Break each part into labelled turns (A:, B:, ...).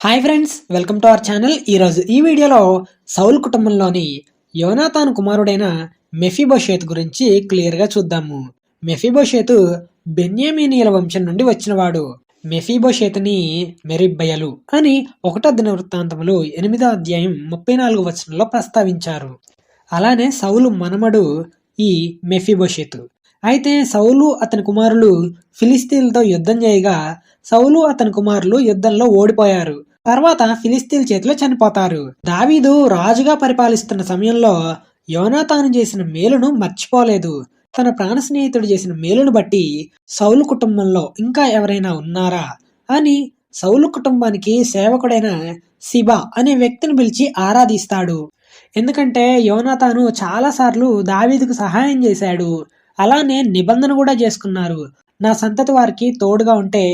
A: Hi friends welcome to our channel ఈరోజు ఈ వీడియోలో సౌల్ కుటుంబంలోని యోనాథాన్ కుమారుడైన మెఫీబోషేత్ గురించి క్లియర్గా చూద్దాము. మెఫీబోషేతు బెన్యామీనియల వంశం నుండి వచ్చినవాడు. మెఫీబోషేతుని మెరిబ్బయలు అని ఒకటో దిన వృత్తాంతములు ఎనిమిదో అధ్యాయం ముప్పై నాలుగు వచనంలో ప్రస్తావించారు. అలానే సౌలు మనమడు ఈ మెఫీబోషేతు. అయితే సౌలు అతని కుమారులు ఫిలిస్తీన్లతో యుద్ధం చేయగా సౌలు అతని కుమారులు యుద్ధంలో ఓడిపోయారు. తర్వాత ఫిలిస్తీన్ చేతిలో చనిపోతారు. దావీదు రాజుగా పరిపాలిస్తున్న సమయంలో యోనాతాను చేసిన మేలును మర్చిపోలేదు. తన ప్రాణ స్నేహితుడు చేసిన మేలును బట్టి సౌలు కుటుంబంలో ఇంకా ఎవరైనా ఉన్నారా? అని సౌలు కుటుంబానికి సేవకుడైన శిబా అనే వ్యక్తిని పిలిచి ఆరాధిస్తాడు. ఎందుకంటే యోనాతాను చాలాసార్లు దావీదుకు సహాయం చేశాడు. అలానే నిబంధన కూడా చేసుకున్నారు. నా సంతతి వారికి తోడుగా ఉంటే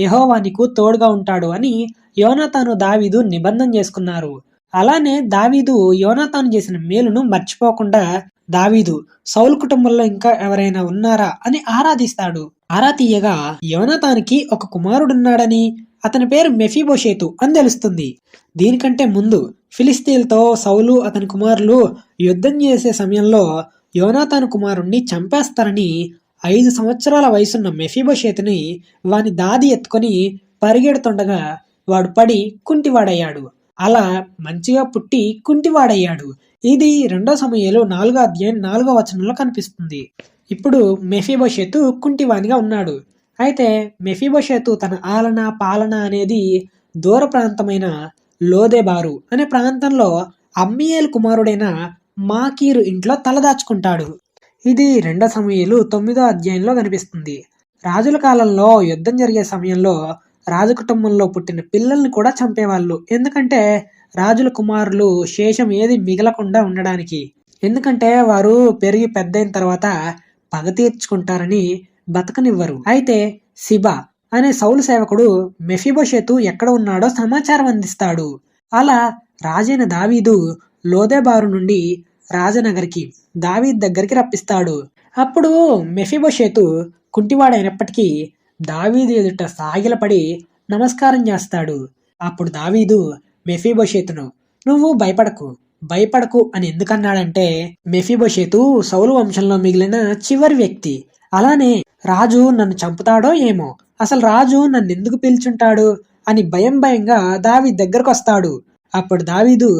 A: యహోవానికి నీకు తోడుగా ఉంటాడు అని యోనాతాను దావీదు నిబంధన చేసుకున్నారు. అలానే దావీదు యోనాతాను చేసిన మేలును మర్చిపోకుండా దావీదు సౌల్ కుటుంబంలో ఇంకా ఎవరైనా ఉన్నారా అని ఆరాధిస్తాడు. ఆరా తీయగా యోనాతానికి ఒక కుమారుడున్నాడని అతని పేరు మెఫీబోషేతు అని తెలుస్తుంది. దీనికంటే ముందు ఫిలిస్తీన్లతో సౌలు అతని కుమారులు యుద్ధం చేసే సమయంలో యోనాతాను కుమారుణ్ణి చంపేస్తారని ఐదు సంవత్సరాల వయసున్న మెఫీబోషేతుని వాని దాది ఎత్తుకొని పరిగెడుతుండగా వాడు పడి కుంటివాడయ్యాడు. అలా మంచిగా పుట్టి కుంటివాడయ్యాడు. ఇది రెండో సమయంలో నాలుగో అధ్యాయం నాలుగో వచనంలో కనిపిస్తుంది. ఇప్పుడు మెఫీబోషేతు కుంటివానిగా ఉన్నాడు. అయితే మెఫీబోషేతు తన ఆలన పాలన అనేది దూర ప్రాంతమైన లోదెబారు అనే ప్రాంతంలో అమ్మియేల్ కుమారుడైన మాకీరు ఇంట్లో తలదాచుకుంటాడు ఇది రెండో సమయాలు తొమ్మిదో అధ్యాయంలో కనిపిస్తుంది. రాజుల కాలంలో యుద్ధం జరిగే సమయంలో రాజకుటుంబంలో పుట్టిన పిల్లల్ని కూడా చంపేవాళ్ళు. ఎందుకంటే రాజుల కుమారులు శేషం ఏది మిగలకుండా ఉండడానికి. ఎందుకంటే వారు పెరిగి పెద్దయిన తర్వాత పగ తీర్చుకుంటారని బతకనివ్వరు. అయితే శిబ అనే సౌలు సేవకుడు మెఫిబోషేతు ఎక్కడ ఉన్నాడో సమాచారం అందిస్తాడు. అలా రాజైన దావీదు లోదేబారు నుండి రాజనగర్కి దావీద్ దగ్గరికి రప్పిస్తాడు. అప్పుడు మెఫిబోషేతు కుంటివాడైనప్పటికీ దావీదు ఎదుట సాగిలపడి నమస్కారం చేస్తాడు. అప్పుడు దావీదు మెఫీబోషేతును నువ్వు భయపడకు భయపడకు అని ఎందుకన్నాడంటే మెఫీబోషేతు సౌలు వంశంలో మిగిలిన చివరి వ్యక్తి. అలానే రాజు నన్ను చంపుతాడో ఏమో అసలు రాజు నన్ను ఎందుకు పిలుచుంటాడు అని భయం భయంగా దావీ దగ్గరకు వస్తాడు అప్పుడు దావీదు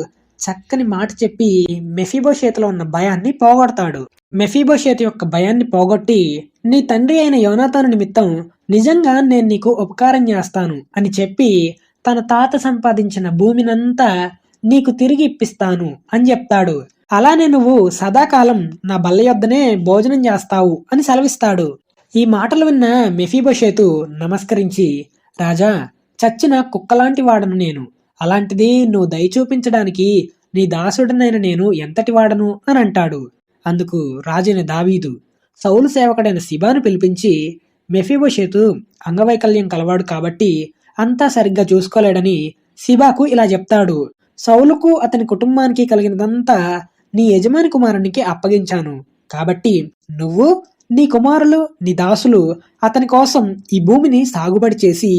A: చక్కని మాట చెప్పి మెఫీబోషేతులో ఉన్న భయాన్ని పోగొడతాడు. మెఫీబోషేతు యొక్క భయాన్ని పోగొట్టి నీ తండ్రి అయిన యోనాతాను నిమిత్తం నిజంగా నేను నీకు ఉపకారం చేస్తాను అని చెప్పి తన తాత సంపాదించిన భూమినంతా నీకు తిరిగి ఇప్పిస్తాను అని చెప్తాడు. అలానే నువ్వు సదాకాలం నా బల్ల యొద్దనే భోజనం చేస్తావు అని సెలవిస్తాడు. ఈ మాటలు విన్న మెఫీబోషేతు నమస్కరించి రాజా చచ్చిన కుక్కలాంటి వాడను నేను. అలాంటిది నువ్వు దయ చూపించడానికి నీ దాసుడనైన నేను ఎంతటి వాడను? అని అంటాడు. అందుకు రాజైన దావీదు సౌలు సేవకుడైన శిబాను పిలిపించి మెఫీబోషేతు అంగవైకల్యం కలవాడు కాబట్టి అంతా సరిగ్గా చూసుకోలేడని శిబాకు ఇలా చెప్తాడు. సౌలుకు అతని కుటుంబానికి కలిగినదంతా నీ యజమాని కుమారునికి అప్పగించాను. కాబట్టి నువ్వు నీ కుమారులు నీ దాసులు అతని కోసం ఈ భూమిని సాగుబడి చేసి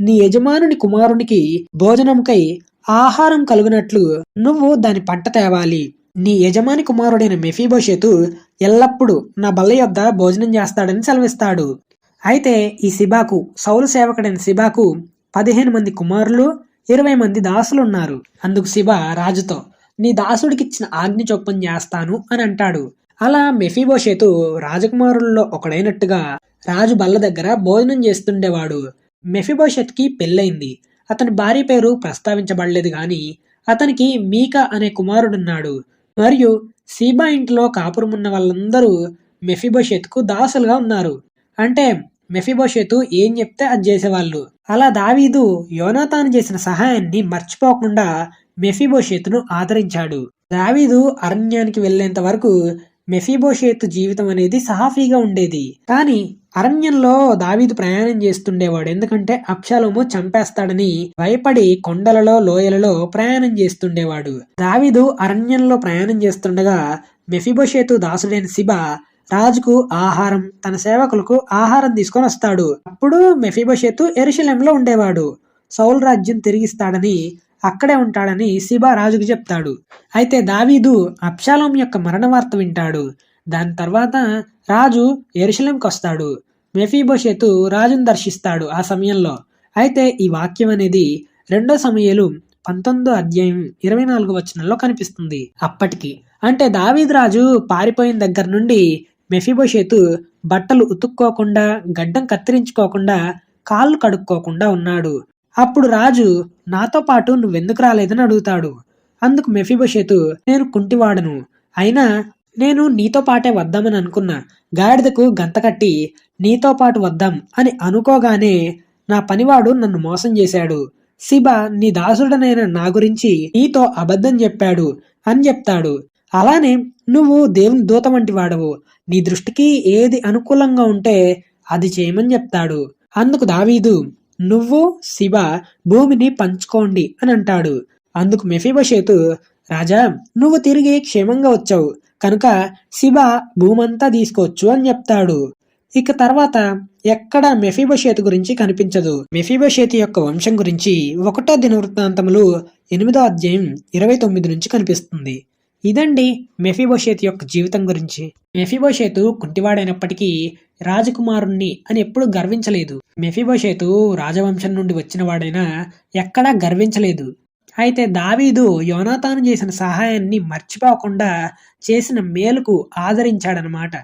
A: నీ యజమానుని కుమారునికి భోజనంకై ఆహారం కలుగునట్లు నువ్వు దాని పంట తేవాలి. నీ యజమాని కుమారుడైన మెఫీబోషేతు ఎల్లప్పుడూ నా బల్ల యొద్ద భోజనం చేస్తాడని సెలవిస్తాడు. అయితే ఈ సిబాకు సౌలు సేవకుడైన సిబాకు పదిహేను మంది కుమారులు ఇరవై మంది దాసులు ఉన్నారు అందుకు శిబా రాజుతో నీ దాసుడికిచ్చిన ఆజ్ఞ చొప్పున చేస్తాను అని అంటాడు. అలా మెఫీబోషేతు రాజకుమారుల్లో ఒకడైనట్టుగా రాజు బల్ల దగ్గర భోజనం చేస్తుండేవాడు. మెఫీబోషెత్కి పెళ్ళైంది అతని భార్య పేరు ప్రస్తావించబడలేదు గాని అతనికి మీకా అనే కుమారుడున్నాడు. మరియు సీబా ఇంట్లో కాపురమున్న వాళ్ళందరూ మెఫీబోషెత్కు దాసులుగా ఉన్నారు. అంటే మెఫీబోషెతు ఏం చెప్తే అది చేసేవాళ్ళు. అలా దావీదు యోనాతాను చేసిన సహాయాన్ని మర్చిపోకుండా మెఫీబోషేతును ఆదరించాడు. దావీదు అరణ్యానికి వెళ్ళేంత వరకు మెఫీబోషేత్ జీవితం అనేది సహాఫీగా ఉండేది. కానీ అరణ్యంలో దావీదు ప్రయాణం చేస్తుండేవాడు. ఎందుకంటే అప్షాలోము చంపేస్తాడని భయపడి కొండలలో లోయలలో ప్రయాణం చేస్తుండేవాడు. దావీదు అరణ్యంలో ప్రయాణం చేస్తుండగా మెఫిబోషేతు దాసుడైన శిబ రాజుకు ఆహారం తన సేవకులకు ఆహారం తీసుకొని వస్తాడు. అప్పుడు మెఫిబోషేతు ఎరుశలంలో ఉండేవాడు. సౌల్ రాజ్యం తిరిగిస్తాడని అక్కడే ఉంటాడని సిబా రాజుకు చెప్తాడు. అయితే దావీదు అప్షాలోం యొక్క మరణ వార్త వింటాడు. దాని తర్వాత రాజు ఎరుశలంకి వస్తాడు. మెఫీబోషేతు రాజును దర్శిస్తాడు ఆ సమయంలో. అయితే ఈ వాక్యం అనేది రెండో సమయాలు పంతొమ్మిదో అధ్యాయం ఇరవై నాలుగు వచనంలో కనిపిస్తుంది. అప్పటికి అంటే దావీద్ రాజు పారిపోయిన దగ్గర నుండి మెఫీబోషేతు బట్టలు ఉతుక్కోకుండా గడ్డం కత్తిరించుకోకుండా కాళ్ళు కడుక్కోకుండా ఉన్నాడు. అప్పుడు రాజు నాతో పాటు నువ్వెందుకు రాలేదని అడుగుతాడు. అందుకు మెఫీబోషేతు నేను కుంటివాడను. అయినా నేను నీతో పాటే వద్దామని అనుకున్నా. గాడిదకు గంత కట్టి నీతో పాటు వద్దాం అని అనుకోగానే నా పనివాడు నన్ను మోసం చేశాడు. శిబ నీ దాసుడనైన నా గురించి నీతో అబద్ధం చెప్పాడు అని చెప్తాడు. అలానే నువ్వు దేవుని దూత వంటి వాడవు. నీ దృష్టికి ఏది అనుకూలంగా ఉంటే అది చేయమని చెప్తాడు. అందుకు దావీదు నువ్వు శివ భూమిని పంచుకోండి అని అంటాడు. అందుకు మెఫీబషేతు రాజా నువ్వు తిరిగి క్షేమంగా వచ్చావు. కనుక శివ భూమంతా తీసుకోవచ్చు అని చెప్తాడు. ఇక తర్వాత ఎక్కడ మెఫీబషేతు గురించి కనిపించదు. మెఫీబషేతు యొక్క వంశం గురించి ఒకటో దినవృత్తాంతములు ఎనిమిదో అధ్యాయం ఇరవై తొమ్మిది నుంచి కనిపిస్తుంది. ఇదండి మెఫీబోషేత్ యొక్క జీవితం గురించి. మెఫీబోషేతు కుంటివాడైనప్పటికీ రాజకుమారుణ్ణి అని ఎప్పుడు గర్వించలేదు. మెఫీబోషేతు రాజవంశం నుండి వచ్చినవాడైనా ఎక్కడా గర్వించలేదు. అయితే దావీదు యోనాతాను చేసిన సహాయాన్ని మర్చిపోకుండా చేసిన మేలుకు ఆదరించాడనమాట